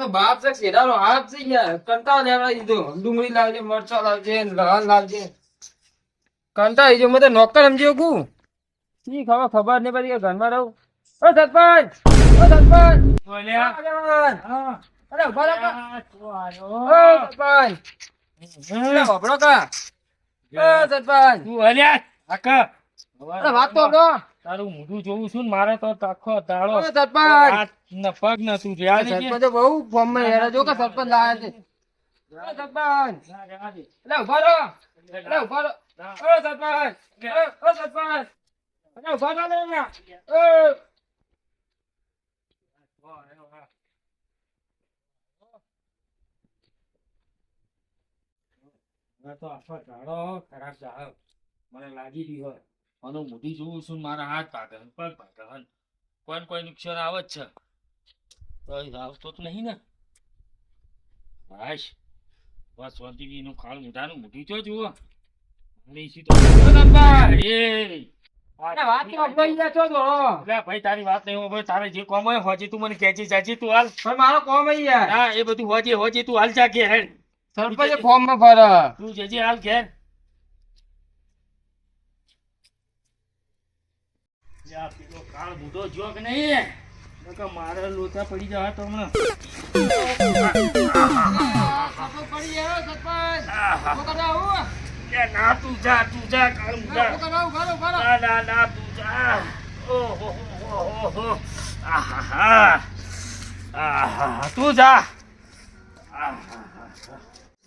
તો બાપ છે શેડાનો હાથ છે યાર. કંટાળો લેવડાવી દીધો ડુંગળી લાવજે મરચા લાવજે લહણ લાવજે. કંટાળી જો મને નોકર સમજ્યો કુ શી ખબર ખબર નહીં પડી ઘરમાં રહું. ઓ સરપંચ! ઓ સરપંચ! બોલ્યા? અરે ઊભા રહો કા. ઓ સરપંચ! અરે કા? ઓ સરપંચ! તું હલ્યા કાકા અરે વાત તો. તારું મોઢું જોઉં છું ને મારે તો આખો દાડો સરપંચ! પગ નતું તું? સરપંચ બહુ ફોર્મમાં હેરા જો કે સરપંચ લાયા છે. સરપંચ! ના, રહેવા દે. અરે ઊભા રહો. અરે ઊભા રહો. ઓ સરપંચ! ઓ, ઓ સરપંચ! અરે ઊભા રહો ને ઓ તો આખો દાડો ખરાબ જાવ મને લાગી રહ્યું હોય. આનું મોઢી જોઉં છું મારા હાથ ભાગે ને પગ ભાગે ને. કોઈ નુકસાન આવે જ છે. આવતો તો નહીં ને. હાશ બસ શાંતિજીનું ખાલ મોઢાનું મોઢી તો જુઓ. ભાઈ તારી વાત નહીં તારે જે કોમ હોય હોજી તું મને ખેંચી ચાચી તું હાલ. મારો કોમ યાર હા એ બધું હોજે હોજે તું હાલ જા ઘેર સરપંચ ફોર્મમાં ફરે. તું જજે હાલ ઘેર. કાળ બુઢો જો કે નહીં? નકર મારે લોચા પડી જવા તો હમણાં. સરપંચ ના, તું જા તું જા, કાળ કરો. ના ના તું જા. ઓહો હો હો હો આહા આહા તું જા.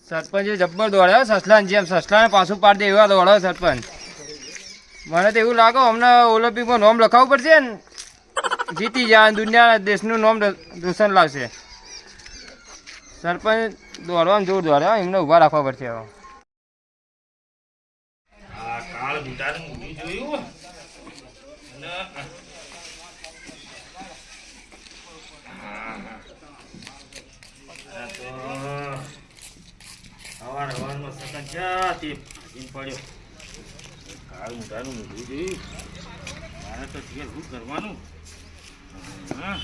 સરપંચે જબ્બર દોડ્યો, સસલાન જેમ સસલાને પાછું પાડી દે એવા દોડ્યો સરપંચ. મને તો એવું લાગે હમણાં ઓલિમ્પિકમાં નોમ લખાવવું પડશે ને. જીતી જાય દુનિયા દેશનું નામ રોશન લાવશે. સરપંચ દોડવામાં જોર દોડે એમને ઊભા રાખવા પડશે હવે. પડ્યો. કાળ મોટાનું મોઢું જોયું મારે તો ઘેર શું કરવાનું? હા.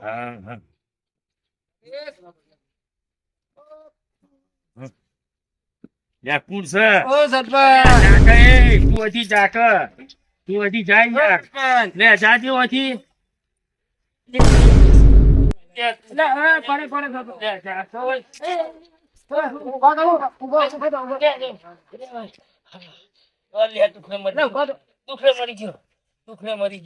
હા હા. યા કોણ છે. ઓ સરપંચ. જાકે, તું હજી જાક તું હજી જાય યાર લે જાજે ઓથી લે, એ, પડે, પડે, લે જા મરી.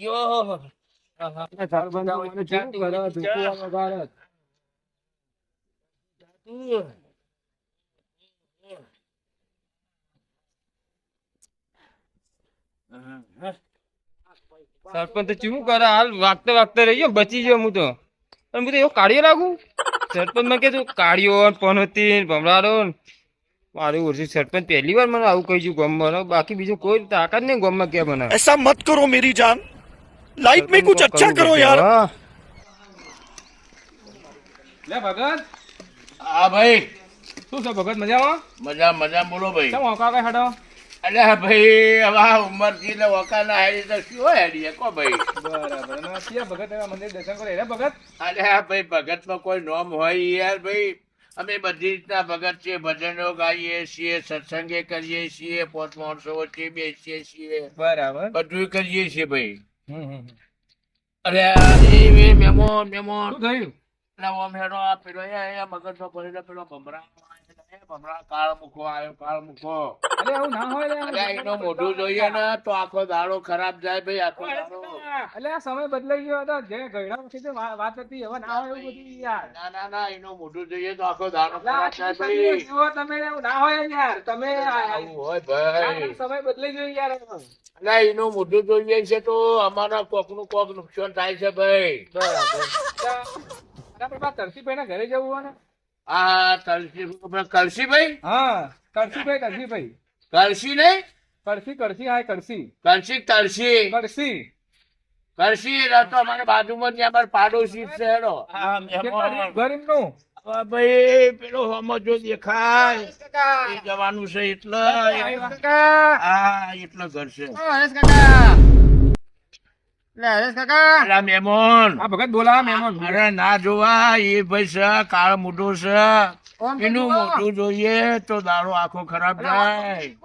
સરપંચ ચેવું કરે, હાલ વાગતે વાગતે રહી ગયો, બચી ગયો હું તો અને હું તો એવો કાઢીએ લાગુ સરપંચમાં કે તું પનોતી ભમરાડો મારું ઓરસી સરપંચ પહેલી વાર મને આવું કહ્યું ગામમાં બાકી બીજું કોઈ તાકાત નહીં ગામમાં ક્યાં બનાવે એસા મત કરો મેરી જાન. લાઈફ કરો યાર. લે ભગત. હા ભાઈ. શું છે ભગત મજામાં? મજા મજા બોલો ભાઈ. શું કાકા હેડો? અલ્યા ભાઈ હવે આ ઉંમરથી એટલે વકા ના હેડી તો શું હેડીએ કો ભાઈ. બરાબર અને ક્યાં ભગત એવા મંદિર દર્શન કરે? રે ભગત? અલ્યા ભાઈ ભગતમાં કોઈ નોમ હોય યાર ભાઈ. અમે બધી રીતના ભગત છીએ ભજનો ગાઈએ છીએ સત્સંગે કરીએ છીએ પોત માણસો વચ્ચે બેસીએ છીએ. બરાબર. બધું કરીએ છીએ ભાઈ. અરે એ મેમો મેમોન શું થયું? એટલે ઓમ હેડો આ પેલો એ મગજમાં પડેલો પેલો ભમરા ભમરા કાળ મૂકો આવ્યો કાળ મૂકો. અરે આવું ના હોય લે. એનો મોઢું જોઈએ ને તો આખો દાડો ખરાબ જાય ભાઈ આખો દાડો. એટલે આ સમય બદલાઈ ગયો હતો જે ગયડા વખતે વાત હતી હવે ના હોય એવું બધું યાર. ના ના ના એનું મોઢું જોઈએ તો આખો દાડો ખરાબ થાય ભાઈ. જુઓ તમે એવું ના હોય યાર. તમે હોય ભાઈ. સમય બદલાઈ ગયો યાર હવે. એનું મોઢું જોઈએ છે તો અમારા કોકનું કોક નુકસાન થાય છે ભાઈ. બરાબર. આપણે ના ઘરે જવું હોય ને? આ કલસી કલસીભાઈ હા કરશીભાઈ કરશીભાઈ કલસી નહીં કરશી કરશી હા કરશી. કલસી તલસી કરશી. કલસી તો અમારે બાજુમાં ત્યાં અમારા પાડોશી છે હેડો. ગરીબ હવે ભાઈ પેલો હમો જો દેખાય. એ જવાનું છે એટલે હા આ એટલો હરેશ કાકા. એટલે હરેશ કાકા. અલા આ ભગત બોલા મહેમાન અરે ના જોવા એ ભાઈ છે કાળ મોટો છે. એનું મોટું જોઈએ તો દાડો આખો ખરાબ થાય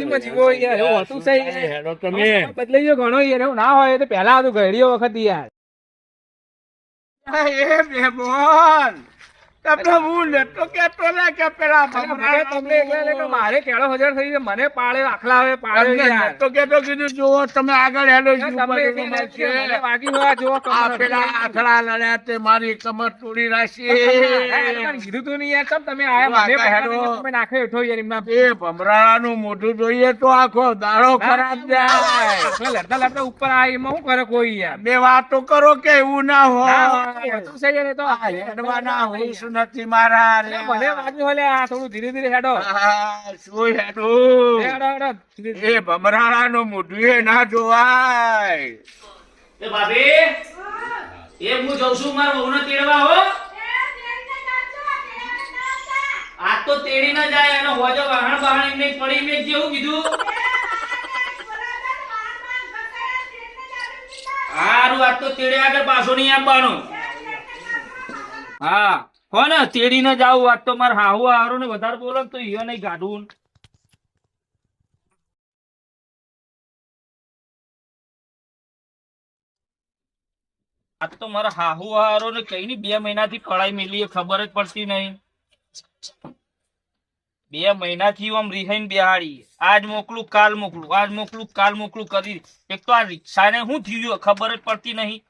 સદીમાં જીવો યાર એવું હતું સહી હેડો તમે બદલાઈ ગયો ઘણો યાર એવું ના હોય તો પહેલા હતું ઘડીઓ વખત યાર. એ મહેમાન તમને હું લેતો કેતો ના કે પેલા મારે તમને એટલે એટલે કે મારે કેળો હજાર થઈ જાય મને પાળે આખલા આવે પાળે તમને કેતો કીધું જુઓ તમે આગળ હેડો હોય જુઓ પેલા લડ્યા તે મારી કમર તોડી હા, કીધું તું નહીં યાર તમે આયા મને હેડો. તમે નાખ્યો હેઠો યાર એમના એ ભમરાળાનું મોઢું જોઈએ તો આખો દાડો ખરાબ જાય. લડતા લડતા ઉપર આ એમાં શું કરે કોઈ યાર? બે વાતો કરો કે એવું ના ના, હોય. તો હેડવાના હોશ નથી મારા મને વાગ્યું હલે આ થોડું ધીરે ધીરે હેડો. શું હેડું. એ ભમરાળાનું મોઢું એ ના જોવાય. એ ભાભી એ હું જઉં છું મારા વહુને તેડવા હો. આ તો તેડી ના જાય એનો હોજો વાહણ વાહણ એમને પડી મેં જેવું કીધું. હારું આ તો તેડે આગળ પાછો નહીં આપવાનું હા. તેડી ના જાવ આજ તો મારે હાહુ હારો ને વધારે બોલો તો ઈયો નહીં ગાડું. આજ તો મારા હાહુ હારો ને કઈ ની બે મહિનાથી પડાઈ મેલી ખબર જ પડતી નહીં. બે મહિનાથી આમ રિહાઈન બેહાડી આજ મોકલું, કાલ મોકલું, આજ મોકલું, કાલ મોકલું કરી. એક તો આ રિક્ષાને શું થયું ખબર જ પડતી નહીં.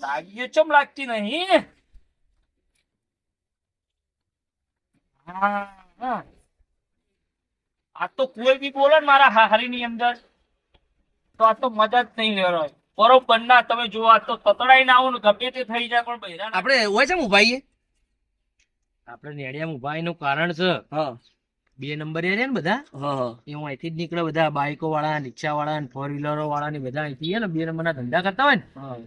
તાગીઓ ચમ લાગતી નહીં હા, હા. આ તો કોઈ બી બોલે ને મારા હારી ની અંદર તો આ તો મજા જ નહીં લેવાય. બરોબર ના તમે જો આ તો તતડાઈ ના આવો ને ગમે તે થઈ જાય પણ બૈરા આપણે હોય છે ઉભાઈએ આપણે નેડિયા ઉભાઈ નું કારણ છે. હા. બે નંબર એ ને બધા? એ હું અહીંથી જ નીકળે બધા બાઈકો વાળા રિક્ષા વાળા ફોર વ્હીલરો વાળા ને બધા અહીંથી ને બે નંબરના ધંધા કરતા હોય ને.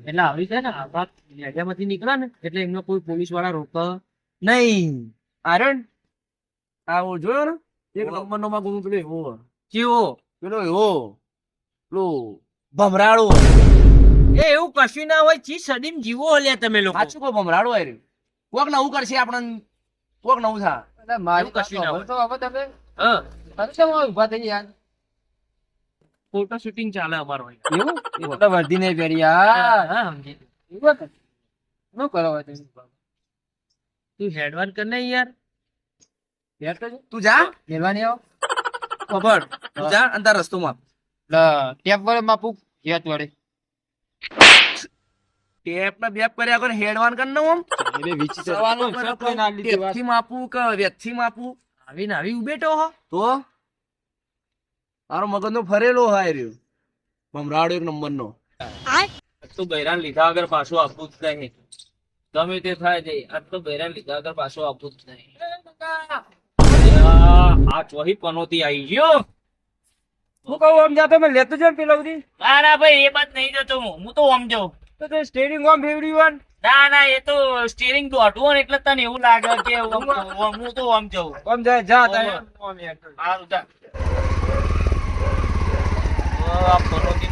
એટલે આવી છે ને આપણા નેડિયામાંથી નીકળે ને એટલે એમનો કોઈ પોલીસવાળા રોક નહીં. આરણ આ હું જોયો ને? એક નંબર નો માં ગુમ પેલો એવો. કેવો? પેલો એવો. પેલો ભમરાળો. એ એવું કશું ના હોય ચી સદીમ જીવો લે તમે લોકો. સાચું કોઈ ભમરાળો આવ્યો કોક નવું કરશે આપણને કોક નવું થા અરે મારી કશું ના તો હવે તમે હા. હવે ઊભા થઈ યાર. ફોટો શૂટિંગ ચાલે અમારો એવું? વર્ધી નહીં પહેરી હા, હા, સમજી એવું શું કરો હવે તમે? તું હેડવાન કર ને યાર. યાર તો તું જા. મેલવાની આવો. ખબર. તું જા અને તાર રસ્તોમાં લા, ટેપ વડે માપું. હેત વડે ટેપ ને બેપ કર્યા હેડવાન કર ને આમ માપું કે માપું આવી ઉભેટો હો. તો? તારો મગજ નો ફરેલો હોય રહ્યો. ભમરાળો એક નંબર નો તો બૈરાન લીધા વગર પાછું આપવું જ નહીં. ગમે તે થાય છે આજ તો બૈરાન લીધા વગર પાછું આપવું જ નહીં. આ આ ચોહી પનોતી આવી ગયો. હું કહું આમ જાતો મેં લેતો જાઉં પેલા સુધી? ના ના ભાઈ એ બાદ નહીં જતો હું. હું તો આમ જાઉં. તો તે સ્ટેરિંગ ઓમ ફેવડી ના ના એ તો સ્ટીરિંગ દોઢું હોય ને એટલે તને એવું લાગે કે હું તો આમ જાઉં. આમ જાય જા તને. સારું જા. આ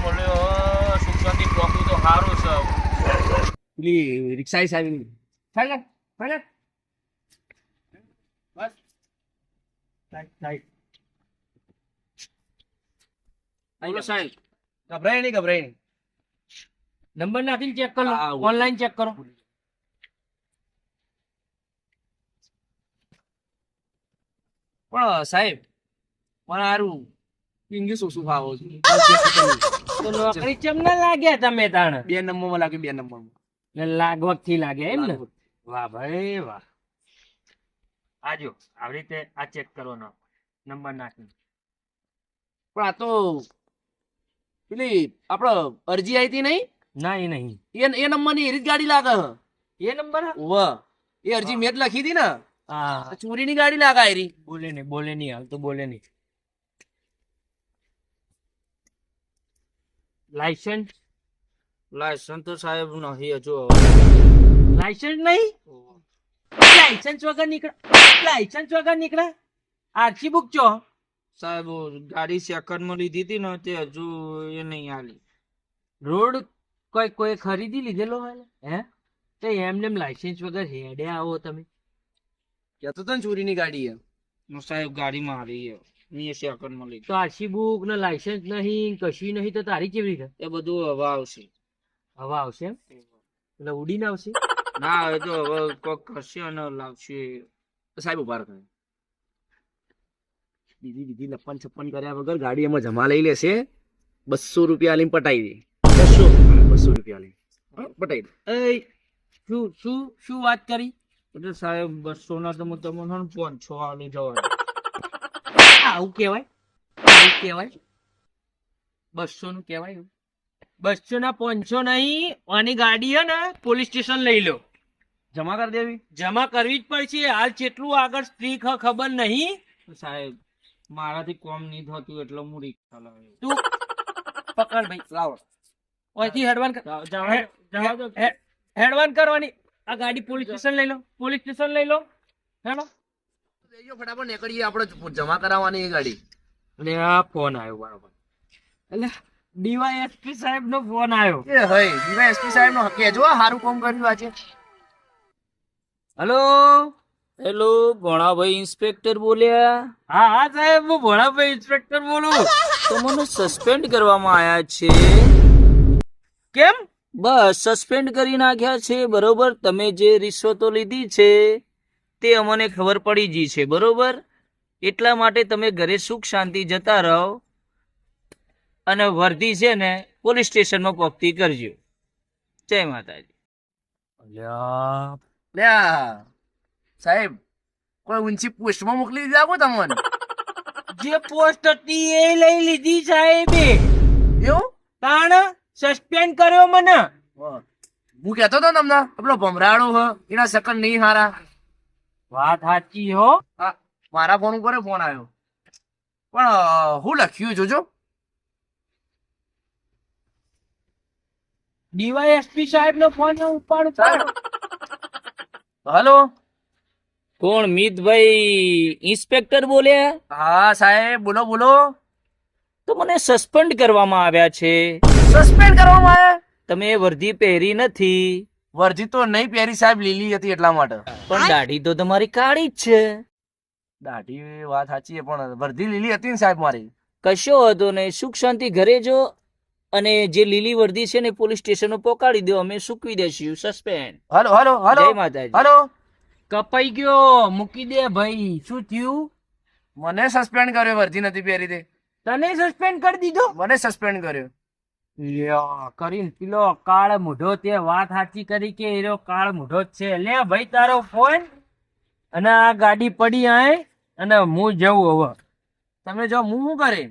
મળ્યો તો સારું છે. પેલી રિક્ષા આવી ચાલ, ચાલ, ચાલ, ચાલ. બોલો સાહેબ. ગભરાય નહીં ગભરાય નહીં. નંબર નાખીને ચેક કરો. ઓનલાઈન ચેક કરો. પણ સાહેબ સારું ઇંગ્લિશ ઓછું ફાવો છું? નોકરી ચમ ના લાગ્યા તમે તાણ? બે નંબરમાં લાગે બે નંબરમાં લાગવતથી લાગે એમ ને? વાહ ભાઈ વાહ. આજો આવી રીતે આ ચેક કરવાનો નંબર નાખી પણ આ તો પેલી આપડે અરજી આવી હતી નહીં ના એ નહીં એ એ નંબરની એરી જ ગાડી લાગે. હ એ નંબર? વ એ અરજી મેં લખી હતી ને. હા. ચોરીની ગાડી લાગે એરી બોલે નહીં બોલે નહીં હાલ તો બોલે નહીં. લાયસન્સ લાયસન્સ તો સાહેબ નહીં હજુ લાયસન્સ નહીં? લાયસન્સ વગર નીકળ. લાયસન્સ વગર નીકળે? આરસી બુક છો? સાહેબ ગાડી સેકન્ડમાં લીધી હતી ને તે હજુ એ નહીં આલી. રોડ કોઈ કોઈ ખરીદી લીધેલો હોય હે? તો એમને એમ લાયસન્સ વગર હેડે આવો તમે. કહેતો તો ને ચોરીની ગાડી હે નો સાહેબ ગાડી મારી મેં સેકન્ડમાં લીધી. તો આરસી બુક ને લાયસન્સ નહીં કશી નહીં તો તારી કેવી રીતે? એ બધું હવા આવશે. હવા આવશે એમ? એટલે ઉડીને આવશે? ના હવે તો હવે કોક કરશે અને લાવશે. સાહેબ ઊભા રાખે બીજી બીજી લપન છપ્પન કર્યા વગર ગાડી એમાં જમા લઈ લેશે. બસો રૂપિયા લઈને પટાવી દે. બસો. બસો રૂપિયા એ શું શું શું વાત કરી? એટલે સાહેબ બસો ના તો હું તમને પાંચસો આલું જવા આવું કહેવાય? આવું કહેવાય? બસો નું કહેવાય બસો ના પાંચસો નહીં આની ગાડી હે ને પોલીસ સ્ટેશન લઈ લો. જમા કરી દેવી? જમા કરવી જ પડશે. હાલ કેટલું આગળ સ્ત્રી ખબર નહીં. સાહેબ મારાથી કોમ નહીં થતું એટલે હું રિક્ષા લાવ્યો તું પકડ ભાઈ લાવો. ઓયથી હેડવાન જવા જવા દો હેડવાન કરવાની. આ ગાડી પોલીસ સ્ટેશન લઈ લો. પોલીસ સ્ટેશન લઈ લો. હેલો લેજો ફટાફટ નીકળીએ. આપણે જમા કરાવવાની એ ગાડી. અને આ ફોન આવ્યો બરાબર. એટલે ડીવાયએસપી સાહેબ નો ફોન આવ્યો. એ હઈ ડીવાયએસપી એસપી સાહેબ નો કહેજો હા, સારું કામ કર્યું આજે. હેલો? હેલો ભોણાભાઈ ઇન્સ્પેક્ટર બોલ્યા? હા હા સાહેબ હું ભોણાભાઈ ઇન્સ્પેક્ટર બોલું. તો મને સસ્પેન્ડ કરવામાં આવ્યા છે? કેમ? બસ સસ્પેન્ડ કરી નાખ્યા છે બરોબર? તમે જે રિશ્વતો લીધી છે તે અમને ખબર પડી ગઈ છે બરોબર? એટલા માટે તમે ઘરે સુખ શાંતિ જતા રહો અને વર્ધી છે ને પોલીસ સ્ટેશનમાં પહોંચતી કરજો. જય માતાજી. સાહેબ કોઈ ઊંચી પોસ્ટમાં મોકલી દીધા કો તમને. જે પોસ્ટ હતી એ લઈ લીધી સાહેબે. એવું? તાણ? સસ્પેન્ડ કર્યો મને. હું. કેતો તો તમને આપણો ભમરાડો હ એના સકન નહીં હારા. વાત સાચી હો. મારા ફોન ઉપર ફોન આવ્યો. પણ હું લખ્યું જોજો. ડીવાયએસપી સાહેબ નો ફોન ઉપાડ હેલો. કોણ? મિતભાઈ ઇન્સ્પેક્ટર બોલે? હા સાહેબ બોલો બોલો. તો મને સસ્પેન્ડ કરવામાં આવ્યા છે. સસ્પેન્ડ કરવામાં આવ્યા? તમે વર્ધી પહેરી નથી. વર્ધી તો નહીં પહેરી સાહેબ લીલી હતી એટલા માટે. પણ દાઢી તો તમારી કાળી જ છે. દાઢી વાત સાચી છે પણ વર્ધી લીલી હતી ને સાહેબ મારી. કશો હતો ને સુખ શાંતિ ઘરે જો. અને જે લીલી વર્દી છે ને પોલીસ સ્ટેશન પોકાડી દો અમે સુકવી દેશું. Suspend hello hello hello. જય માતાજી. હલો. કપાઈ ગયો. મૂકી દે ભાઈ. શું થયું? મને સસ્પેન્ડ કર્યો વર્ધી નથી પહેરી દે તને સસ્પેન્ડ કરી દીધો? મને સસ્પેન્ડ કર્યો. લ્યો કરીને પેલો કાળ મૂઢો તે વાત સાચી કરી કે એરો કાળ મૂઢો જ છે. લે ભાઈ તારો ફોન અને આ ગાડી પડી આય અને હું જવું હવે. તમે જો હું શું કરે?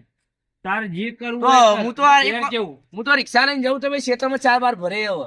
તાર જે કરવું તો હું તો હું તો રિક્ષા લઈને જઉં તમે ખેતરમાં ચાર બાર ભરે હવે.